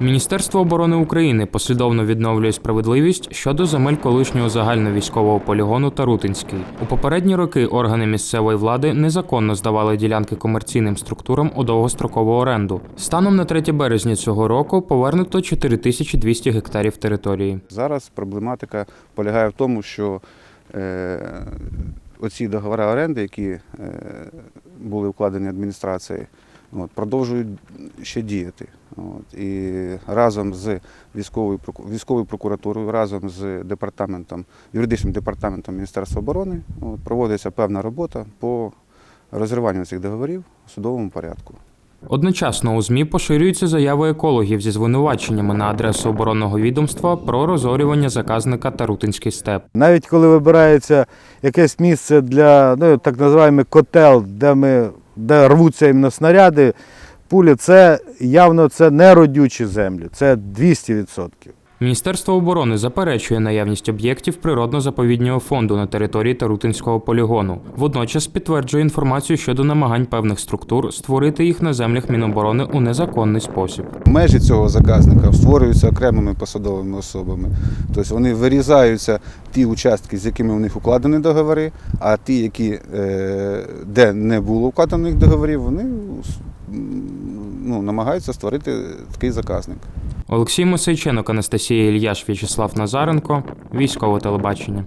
Міністерство оборони України послідовно відновлює справедливість щодо земель колишнього загальновійськового полігону Тарутинський. У попередні роки органи місцевої влади незаконно здавали ділянки комерційним структурам у довгострокову оренду. Станом на 3 березня цього року повернуто 4200 гектарів території. Зараз проблематика полягає в тому, що е, оці договори оренди, які е, були укладені адміністрацією, от, продовжують ще діяти. От, і разом з військовою, військовою прокуратурою, разом з департаментом, юридичним департаментом Міністерства оборони от, проводиться певна робота по розриванню цих договорів у судовому порядку. Одночасно у ЗМІ поширюються заяви екологів зі звинуваченнями на адресу оборонного відомства про розорювання заказника Тарутинський степ. Навіть коли вибирається якесь місце для ну, так називаємо котел, де ми де рвуться іменно снаряди, пулі, це явно це не родючі землі, це 200%. Міністерство оборони заперечує наявність об'єктів природно-заповіднього фонду на території Тарутинського полігону. Водночас підтверджує інформацію щодо намагань певних структур створити їх на землях Міноборони у незаконний спосіб. Межі цього заказника створюються окремими посадовими особами. Тобто вони вирізаються ті участки, з якими у них укладені договори, а ті, які, е, де не було укладених договорів, вони ну, намагаються створити такий заказник. Олексій Мосейченок, Анастасія Ільяш, В'ячеслав Назаренко, військове телебачення.